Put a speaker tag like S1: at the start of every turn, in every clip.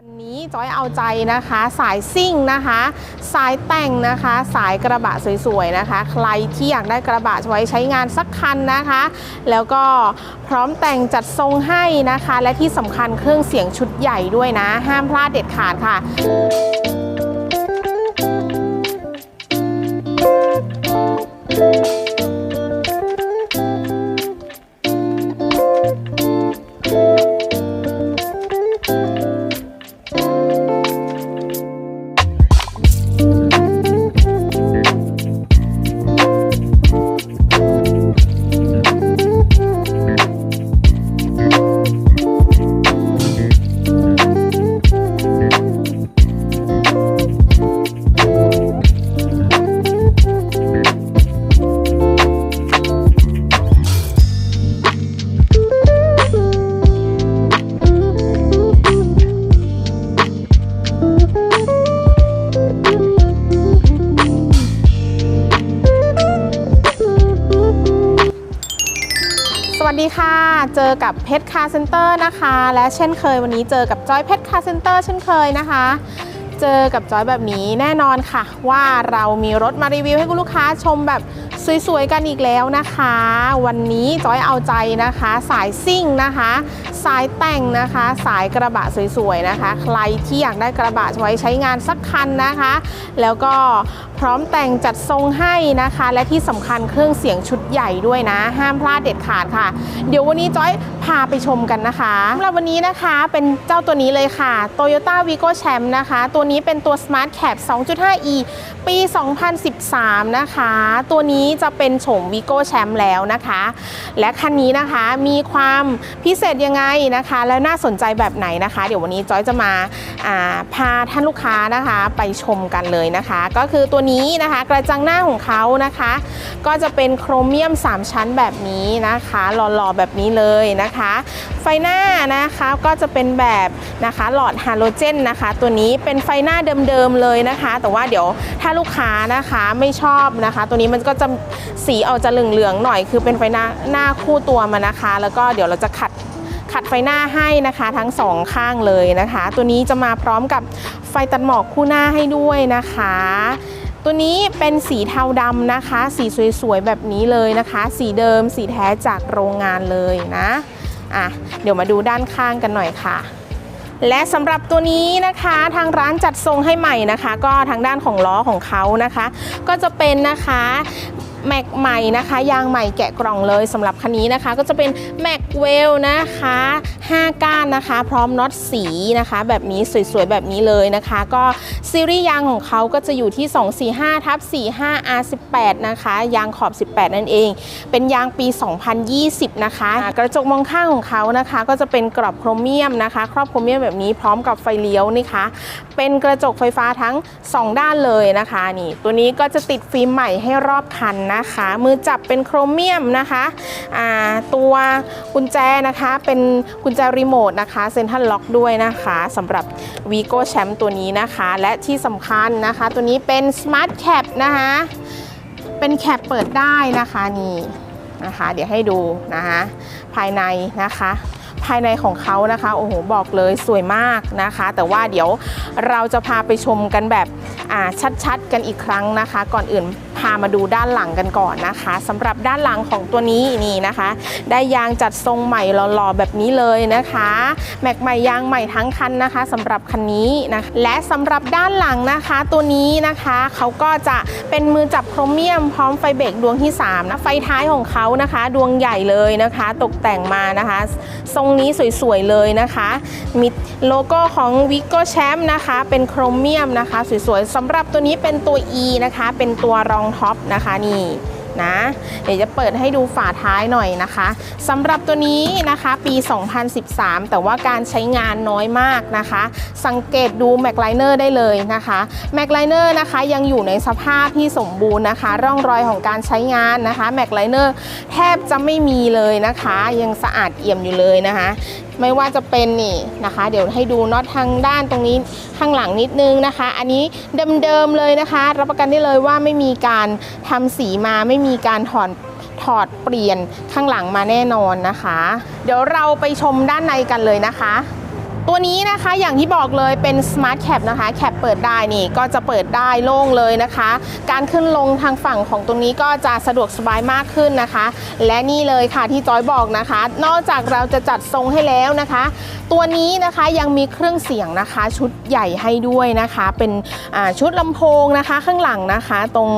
S1: วันนี้จอยเอาใจนะคะ สายซิ่งนะคะ สายแต่งนะคะ สายกระบะสวยๆนะคะ ใครที่อยากได้กระบะไว้ใช้งานสักคันนะคะ แล้วก็พร้อมแต่งจัดทรงให้นะคะ และที่สำคัญเครื่องเสียงชุดใหญ่ด้วยนะ ห้ามพลาดเด็ดขาดค่ะ เจอกับเพชรคาร์เซ็นเตอร์นะคะ และเช่นเคยวันนี้เจอกับจอยเพชรคาร์เซ็นเตอร์เช่นเคยนะคะ เจอกับจอยแบบนี้แน่นอนค่ะ ว่าเรามีรถมารีวิวให้คุณลูกค้าชมแบบสวยๆกันอีกแล้วนะคะ วันนี้จอยเอาใจนะคะ สายซิ่งนะคะ สายแต่งนะคะ สายกระบะสวยๆนะคะ ใครที่อยากได้กระบะไว้ใช้งานสักคันนะคะ แล้วก็พร้อมแต่งจัดทรงให้นะคะ และที่สำคัญเครื่องเสียงชุดใหญ่ด้วยนะ ห้ามพลาดเด็ดขาดค่ะ เดี๋ยววันนี้จอยพาไปชมกันนะคะสำหรับวันนี้นะคะเป็นเจ้าตัวนี้เลยค่ะ Toyota Vigo Champ นะคะ ตัวนี้เป็นตัว Smart Cab 2.5e ปี 2013 นะคะ ตัวนี้จะเป็นโฉม Vigo Champ แล้วนะคะ และคันนี้นะคะมีความพิเศษยังไงนะคะและน่าสนใจแบบไหนนะคะ เดี๋ยววันนี้จอยจะมาาพาท่านลูกค้านะคะไปชมกันเลยนะคะ ก็คือตัวนี้นะคะกระจังหน้าของเขานะคะ ก็จะเป็นโครเมียม 3 ชั้นแบบนี้นะคะหล่อๆแบบนี้เลยนะคะ ไฟหน้านะคะก็จะเป็นแบบนะคะหลอดฮาโลเจนนะคะ ตัวนี้เป็นไฟหน้าเดิมๆเลยนะคะ แต่ว่าเดี๋ยวถ้าลูกค้านะคะไม่ชอบนะคะ ตัวนี้มันก็จะสีออกจะเหลืองๆหน่อย คือเป็นไฟหน้าหน้าคู่ตัวมานะคะ แล้วก็เดี๋ยวเราจะขัด ขัดไฟหน้าให้นะคะทั้งสองข้างเลยนะคะ ตัวนี้จะมาพร้อมกับไฟตัดหมอกคู่หน้าให้ด้วยนะคะ ตัวนี้เป็นสีเทาดำนะคะ สีสวยๆแบบนี้เลยนะคะ สีเดิมสีแท้จากโรงงานเลยนะอะเดี๋ยวมาดูด้านข้างกันหน่อยค่ะและสำหรับตัวนี้นะคะทางร้านจัดทรงให้ใหม่นะคะ ก็ทางด้านของล้อของเขานะคะ ก็จะเป็นนะคะ แม็กใหม่นะคะยางใหม่แกะกล่องเลยสำหรับคันนี้นะคะ ก็จะเป็นแม็กเวลนะคะ 5 ก้านนะคะ พร้อมน็อตสีนะคะ แบบนี้สวยๆ แบบนี้เลยนะคะ ก็ซีรีส์ยางของเขาก็จะอยู่ที่ 245ทับ45 R18 นะคะ ยางขอบ 18 นั่นเอง เป็นยางปี 2020 นะคะ กระจกมองข้างของเขานะคะ ก็จะเป็นกรอบโครเมียมนะคะ ครอบโครเมียมแบบนี้พร้อมกับไฟเลี้ยวนะคะ เป็นกระจกไฟฟ้าทั้ง 2 ด้านเลยนะคะนี่ตัวนี้ก็จะติดฟิล์มใหม่ให้รอบคันนะคะ มือจับเป็นโครเมียมนะคะตัวกุญแจนะคะเป็นกุญแจรีโมทนะคะเซ็นทรัลล็อกด้วยนะคะสำหรับ Vigo Champ ตัวนี้นะคะ และที่สำคัญนะคะ ตัวนี้เป็น Smart Cap นะคะเป็นแคปเปิดได้นะคะนี่นะคะ เดี๋ยวให้ดูนะคะภายในนะคะภายในของเขานะคะโอ้โหบอกเลยสวยมากนะคะ แต่ว่าเดี๋ยวเราจะพาไปชมกันแบบชัดๆ กันอีกครั้งนะคะ ก่อนอื่น พามาดูด้านหลังกันก่อนนะคะสำหรับด้านหลังของตัวนี้นี่นะคะ ได้ยางจัดทรงใหม่หล่อๆแบบนี้เลยนะคะ แม็กใหม่ยางใหม่ทั้งคันนะคะสำหรับคันนี้นะและสำหรับด้านหลังนะคะ ตัวนี้นะคะเขาก็จะเป็นมือจับโครเมียมพร้อมไฟเบรกดวงที่3นะไฟท้ายของเขานะคะ ดวงใหญ่เลยนะคะ ตกแต่งมานะคะ ทรงนี้สวยๆเลยนะคะมีโลโก้ของ Vigo Champ นะคะ เป็นโครเมียมนะคะ สวยๆสำหรับตัวนี้เป็นตัว E นะคะ เป็นตัวรองท็อปนะคะนี่นะเดี๋ยวจะเปิดให้ดูฝาท้ายหน่อยนะคะสำหรับตัวนี้นะคะปี 2013 แต่ว่าการใช้งานน้อยมากนะคะ สังเกตดูแม็กไลเนอร์ได้เลยนะคะแม็กไลเนอร์นะคะยังอยู่ในสภาพที่สมบูรณ์นะคะ ร่องรอยของการใช้งานนะคะแม็กไลเนอร์แทบจะไม่มีเลยนะคะ ยังสะอาดเอี่ยมอยู่เลยนะคะ ไม่ว่าจะเป็นนี่นะคะ เดี๋ยวให้ดูน็อตทางด้านตรงนี้ข้างหลังนิดนึงนะคะ อันนี้เดิมๆเลยนะคะ รับประกันได้เลยว่าไม่มีการทำสีมาไม่มีการถอนถอดเปลี่ยนข้างหลังมาแน่นอนนะคะ เดี๋ยวเราไปชมด้านในกันเลยนะคะ ตัวนี้นะคะอย่างที่บอกเลยเป็น Smart Cap นะคะ แคปเปิดได้นี่ก็จะเปิดได้โล่งเลยนะคะ การขึ้นลงทางฝั่งของตรงนี้ก็จะสะดวกสบายมากขึ้นนะคะ และนี่เลยค่ะที่จอยบอกนะคะ นอกจากเราจะจัดทรงให้แล้วนะคะ ตัวนี้นะคะยังมีเครื่องเสียงนะคะ ชุดใหญ่ให้ด้วยนะคะ เป็นชุดลำโพงนะคะ ข้างหลังนะคะ ตรง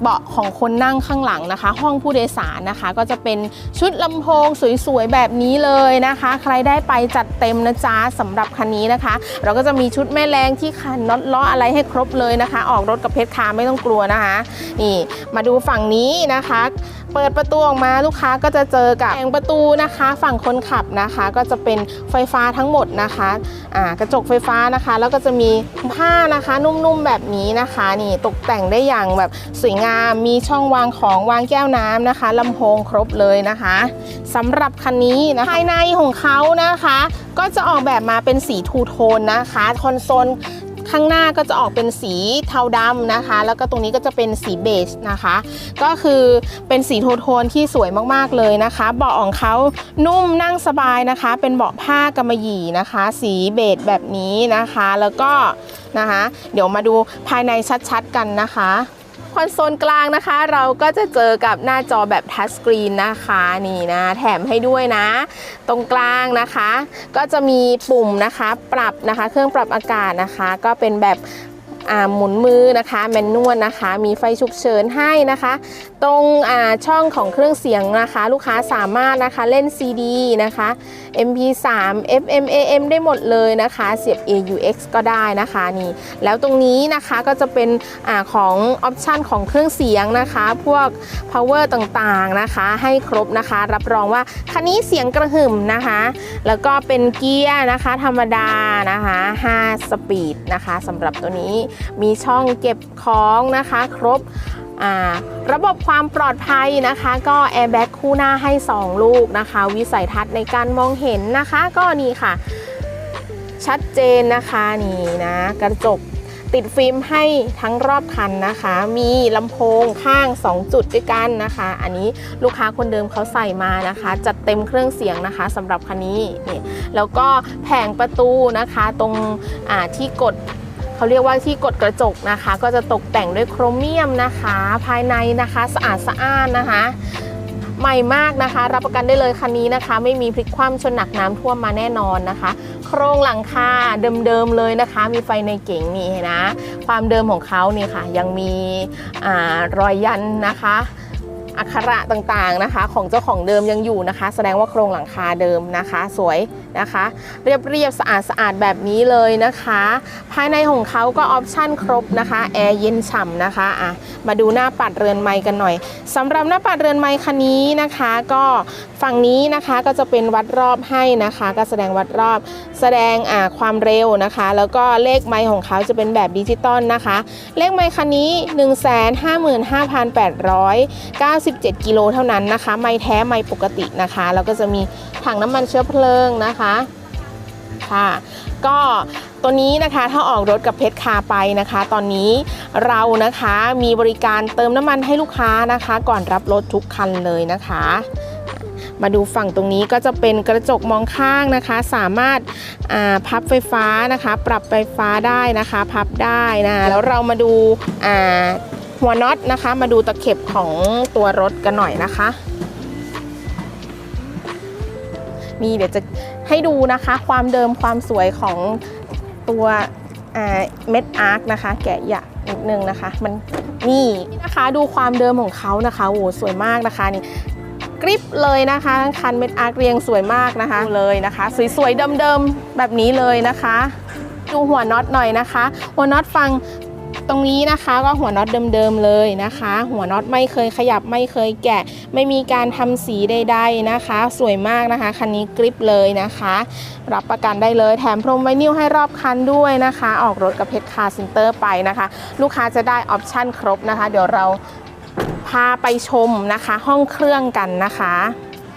S1: เบาะของคนนั่งข้างหลังนะคะ ห้องผู้โดยสารนะคะ ก็จะเป็นชุดลำโพงสวยๆ แบบนี้เลยนะคะ ใครได้ไปจัดเต็มนะจ๊ะสำหรับคันนี้นะคะ เราก็จะมีชุดแม่แรงที่คันน็อตล้ออะไรให้ครบเลยนะคะ ออกรถกับเพชรคาร์ไม่ต้องกลัวนะคะ นี่มาดูฝั่งนี้นะคะ เปิดประตูออกมาลูกค้าก็จะเจอกับแผงประตูนะคะ ฝั่งคนขับนะคะ ก็จะเป็นไฟฟ้าทั้งหมดนะคะอ่ากระจกไฟฟ้านะคะ แล้วก็จะมีผ้านะคะนุ่มๆแบบนี้นะคะ นี่ตกแต่งได้อย่างแบบสวยงามมีช่องวางของวางแก้วน้ำนะคะลำโพงครบเลยนะคะสำหรับคันนี้นะภายในของเขานะคะ ก็จะออกแบบมาเป็นสีทูโทนนะคะคอนโซล ข้างหน้าก็จะออกเป็นสีเทาดำนะคะ แล้วก็ตรงนี้ก็จะเป็นสีเบจนะคะ ก็คือเป็นสีโทนโทนที่สวยมากๆเลยนะคะ เบาะของเขานุ่มนั่งสบายนะคะ เป็นเบาะผ้ากำมะหยี่นะคะ สีเบจแบบนี้นะคะ แล้วก็นะคะ เดี๋ยวมาดูภายในชัดๆกันนะคะ คอนโซลกลางนะคะ เราก็จะเจอกับหน้าจอแบบทัชสกรีนนะคะนี่นะ แถมให้ด้วยนะ ตรงกลางนะคะ ก็จะมีปุ่มนะคะ ปรับนะคะ เครื่องปรับอากาศนะคะ ก็เป็นแบบ หมุนมือนะคะแมนนวลนะคะ มีไฟฉุกเฉินให้นะคะ ตรงช่องของเครื่องเสียงนะคะ ลูกค้าสามารถนะคะเล่น CD นะคะ MP3 FM AM ได้หมดเลยนะคะ เสียบ AUX ก็ได้นะคะนี่แล้วตรงนี้นะคะก็จะเป็นอของออปชันของเครื่องเสียงนะคะ พวก power ต่างๆนะคะ ให้ครบนะคะ รับรองว่าคันนี้เสียงกระหึ่มนะคะ แล้วก็เป็นเกียร์นะคะ ธรรมดานะคะ 5 สปีดนะคะสำหรับตัวนี้มีช่องเก็บของนะคะ ครบระบบความปลอดภัยนะคะ ก็แอร์แบ็กคู่หน้าให้ 2 ลูกนะคะ วิสัยทัศน์ในการมองเห็นนะคะ ก็นี่ค่ะ ชัดเจนนะคะนี่นะกระจกติดฟิล์มให้ทั้งรอบคันนะคะ มีลำโพงข้าง 2 จุดด้วยกันนะคะ อันนี้ลูกค้าคนเดิมเขาใส่มานะคะ จัดเต็มเครื่องเสียงนะคะสำหรับคันนี้นี่แล้วก็แผงประตูนะคะ ตรงที่กด เขาเรียกว่าที่กดกระจกนะคะ ก็จะตกแต่งด้วยโครเมียมนะคะ ภายในนะคะสะอาดสะอ้านนะคะ ใหม่มากนะคะ รับประกันได้เลยคันนี้นะคะ ไม่มีพลิกคว่ำชนหนักน้ำท่วมมาแน่นอนนะคะ โครงหลังคาเดิมๆเลยนะคะ มีไฟในเก๋งนี่นะ ความเดิมของเขานี่ค่ะ ยังมีอรอยยันนะคะอักขระต่างๆนะคะ ของเจ้าของเดิมยังอยู่นะคะ แสดงว่าโครงหลังคาเดิมนะคะ สวยนะคะ เรียบเรียบสะอาดสะอาดแบบนี้เลยนะคะ ภายในของเขาก็ออปชั่นครบนะคะแอร์เย็นฉ่ำนะคะอะมาดูหน้าปัดเรือนไม้กันหน่อยสำหรับหน้าปัดเรือนไม้คันนี้นะคะ ก็ฝั่งนี้นะคะก็จะเป็นวัดรอบให้นะคะ ก็แสดงวัดรอบ แสดงอ่าความเร็วนะคะ แล้วก็เลขไม้ของเขาจะเป็นแบบดิจิตอลนะคะ เลขไม้คันนี้ 155,897 กิโลเท่านั้นนะคะ ไม้แท้ไม้ปกตินะคะแล้วก็จะมีถังน้ำมันเชื้อเพลิงนะคะค่ะก็ตัวนี้นะคะถ้าออกรถกับเพชรคาไปนะคะ ตอนนี้เรานะคะมีบริการเติมน้ำมันให้ลูกค้านะคะ ก่อนรับรถทุกคันเลยนะคะ มาดูฝั่งตรงนี้ก็จะเป็นกระจกมองข้างนะคะ สามารถาพับไฟฟ้านะคะ ปรับไฟฟ้าได้นะคะ พับได้นะแล้วเรามาดูหัวน็อตนะคะ มาดูตะเข็บของตัวรถกันหน่อยนะคะนี่เดี๋ยวจะ ให้ดูนะคะความเดิมความสวยของตัวเม็ดอาร์คนะคะ แกะหยะนิดนึงนะคะ มันนี่นะคะดูความเดิมของเขานะคะโอ้สวยมากนะคะนี่กริปเลยนะคะทั้งคันเม็ดอาร์คเรียงสวยมากนะคะเลยนะคะ สวยๆเดิมๆแบบนี้เลยนะคะ ดูหัวน็อตหน่อยนะคะ หัวน็อตฟัง ตรงนี้นะคะก็หัวน็อตเดิมๆเลยนะคะ หัวน็อตไม่เคยขยับไม่เคยแกะ ไม่มีการทำสีใดๆนะคะ สวยมากนะคะคันนี้กริปเลยนะคะ รับประกันได้เลยแถมพรมไวนิลให้รอบคันด้วยนะคะ ออกรถกับเพชรคาร์เซ็นเตอร์ไปนะคะ ลูกค้าจะได้ออปชั่นครบนะคะ เดี๋ยวเราพาไปชมนะคะ ห้องเครื่องกันนะคะ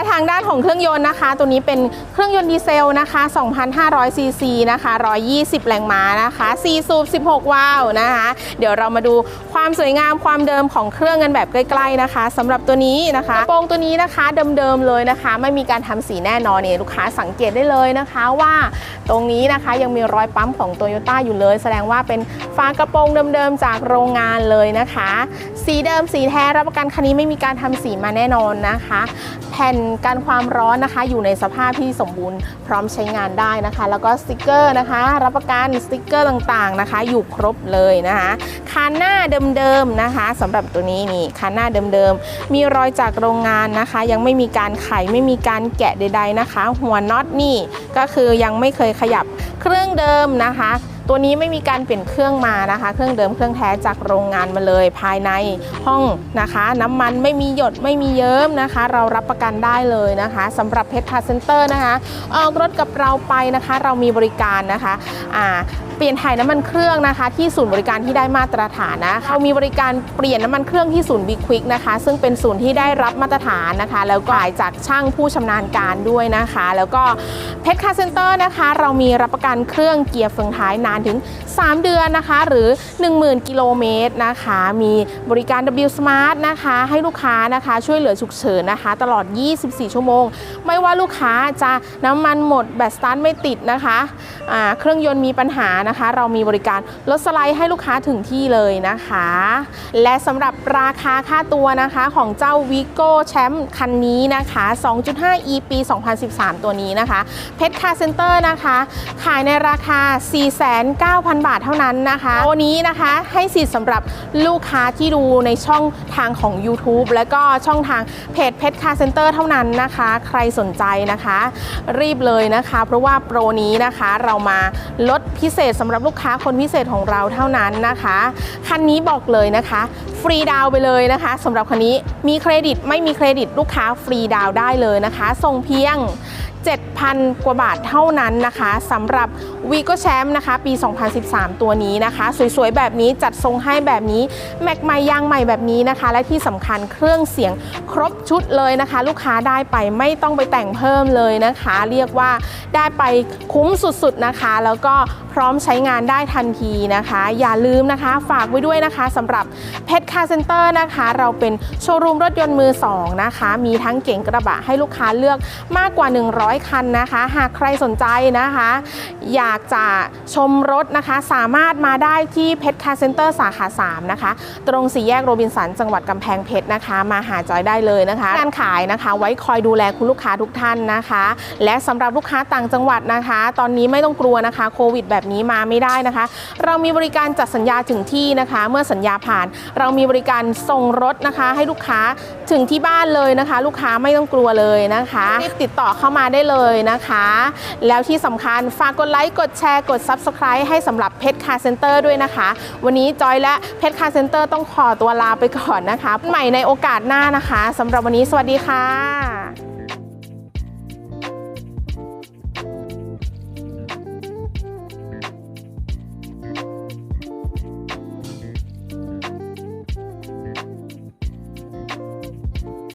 S1: และทางด้านของเครื่องยนต์นะคะ ตัวนี้เป็นเครื่องยนต์ดีเซลนะคะ 2,500 ซีซีนะคะ 120 แรงม้านะคะ4สูบ 16 วาล์วนะคะ เดี๋ยวเรามาดูความสวยงามความเดิมของเครื่องกันแบบใกล้ ๆนะคะสำหรับตัวนี้นะคะกระโปรงตัวนี้นะคะเดิมๆเลยนะคะ ไม่มีการทำสีแน่นอนเนี่ยลูกค้าสังเกตได้เลยนะคะว่าตรงนี้นะคะยังมีรอยปั๊มของโตโยต้าอยู่เลย แสดงว่าเป็นฝากระโปรงเดิมๆจากโรงงานเลยนะคะ สีเดิมสีแท้รับประกันคันนี้ไม่มีการทำสีมาแน่นอนนะคะ แผ่นกันความร้อนนะคะ อยู่ในสภาพที่สมบูรณ์พร้อมใช้งานได้นะคะ แล้วก็สติกเกอร์นะคะ รับประกันสติกเกอร์ต่างๆนะคะ อยู่ครบเลยนะคะคันหน้าเดิมๆนะคะสำหรับตัวนี้นี่คันหน้าเดิมๆมีรอยจากโรงงานนะคะ ยังไม่มีการไขไม่มีการแกะใด ๆนะคะ หัวน็อตนี่ก็คือยังไม่เคยขยับเครื่องเดิมนะคะ ตัวนี้ไม่มีการเปลี่ยนเครื่องมานะคะ เครื่องเดิมเครื่องแท้จากโรงงานมาเลยภายในห้องนะคะ น้ำมันไม่มีหยดไม่มีเยิ้มนะคะ เรารับประกันได้เลยนะคะสำหรับเพชรพาเซนเตอร์นะคะ ออกรถกับเราไปนะคะ เรามีบริการนะคะอ่า เปลี่ยนถ่ายน้ำมันเครื่องนะคะ ที่ศูนย์บริการที่ได้มาตรฐานนะเรามีบริการเปลี่ยนน้ำมันเครื่องที่ศูนย์บิ๊กควิกนะคะ ซึ่งเป็นศูนย์ที่ได้รับมาตรฐานนะคะ แล้วก็จ่ายจากช่างผู้ชำนาญการด้วยนะคะ แล้วก็เพชรคาเซ็นเตอร์นะคะ เรามีรับประกันเครื่องเกียร์เฟืองท้ายนานถึง 3 เดือนนะคะ หรือ 10,000 กิโลเมตรนะคะ มีบริการ W Smart นะคะ ให้ลูกค้านะคะช่วยเหลือฉุกเฉินนะคะ ตลอด 24 ชั่วโมง ไม่ว่าลูกค้าจะน้ำมันหมดแบตสตาร์ทไม่ติดนะคะอ่าเครื่องยนต์มีปัญหานะะคะ เรามีบริการลดสไลด์ให้ลูกค้าถึงที่เลยนะคะ และสำหรับราคาค่าตัวนะคะของเจ้า Vigo แชมป์คันนี้นะคะ 2.5 e ปี 2013 ตัวนี้นะคะเพชรคาเซ็นเตอร์นะคะ ขายในราคา 49,000 บาทเท่านั้นนะคะโอนี้นะคะให้สิทธิ์สำหรับลูกค้าที่ดูในช่องทางของ YouTube และก็ช่องทางเพจเพชรคาเซ็นเตอร์เท่านั้นนะคะ ใครสนใจนะคะ รีบเลยนะคะ เพราะว่าโปรนี้นะคะเรามาลดพิเศษสำหรับลูกค้าคนพิเศษของเราเท่านั้นนะคะ คันนี้บอกเลยนะคะ ฟรีดาวไปเลยนะคะสำหรับคันนี้มีเครดิตไม่มีเครดิตลูกค้าฟรีดาวได้เลยนะคะส่งเพียง 7,000 กว่าบาทเท่านั้นนะคะสำหรับวีโก้แชมป์นะคะปี 2013 ตัวนี้นะคะ สวยๆ แบบนี้จัดทรงให้แบบนี้ แม็กใหม่ยางใหม่แบบนี้นะคะ และที่สำคัญเครื่องเสียงครบชุดเลยนะคะ ลูกค้าได้ไปไม่ต้องไปแต่งเพิ่มเลยนะคะ เรียกว่าได้ไปคุ้มสุดๆนะคะ แล้วก็พร้อมใช้งานได้ทันทีนะคะ อย่าลืมนะคะ ฝากไว้ด้วยนะคะสำหรับเพชรคาเซ็นเตอร์นะคะ เราเป็นโชว์รูมรถยนต์มือ 2 นะคะ มีทั้งเก๋งกระบะให้ลูกค้าเลือกมากกว่า 100คันนะคะ หากใครสนใจนะคะ อยากจะชมรถนะคะ สามารถมาได้ที่เพชรคาร์เซ็นเตอร์สาขา 3 นะคะ ตรงสี่แยกโรบินสันจังหวัดกำแพงเพชรนะคะ มาหาจอยได้เลยนะคะการขายนะคะ ไว้คอยดูแลคุณลูกค้าทุกท่านนะคะ และสำหรับลูกค้าต่างจังหวัดนะคะ ตอนนี้ไม่ต้องกลัวนะคะโควิด แบบนี้มาไม่ได้นะคะ เรามีบริการจัดสัญญาถึงที่นะคะ เมื่อสัญญาผ่าน เรามีบริการส่งรถนะคะ ให้ลูกค้าถึงที่บ้านเลยนะคะ ลูกค้าไม่ต้องกลัวเลยนะคะรีบติดต่อเข้ามาได้ได้เลยนะคะ แล้วที่สำคัญฝากกดไลค์กดแชร์กด Subscribe ให้สำหรับเพชรคาเซ็นเตอร์ด้วยนะคะ วันนี้จอยและเพชรคาเซ็นเตอร์ต้องขอตัวลาไปก่อนนะคะ ใหม่ในโอกาสหน้านะคะสำหรับวันนี้สวัสดีค่ะ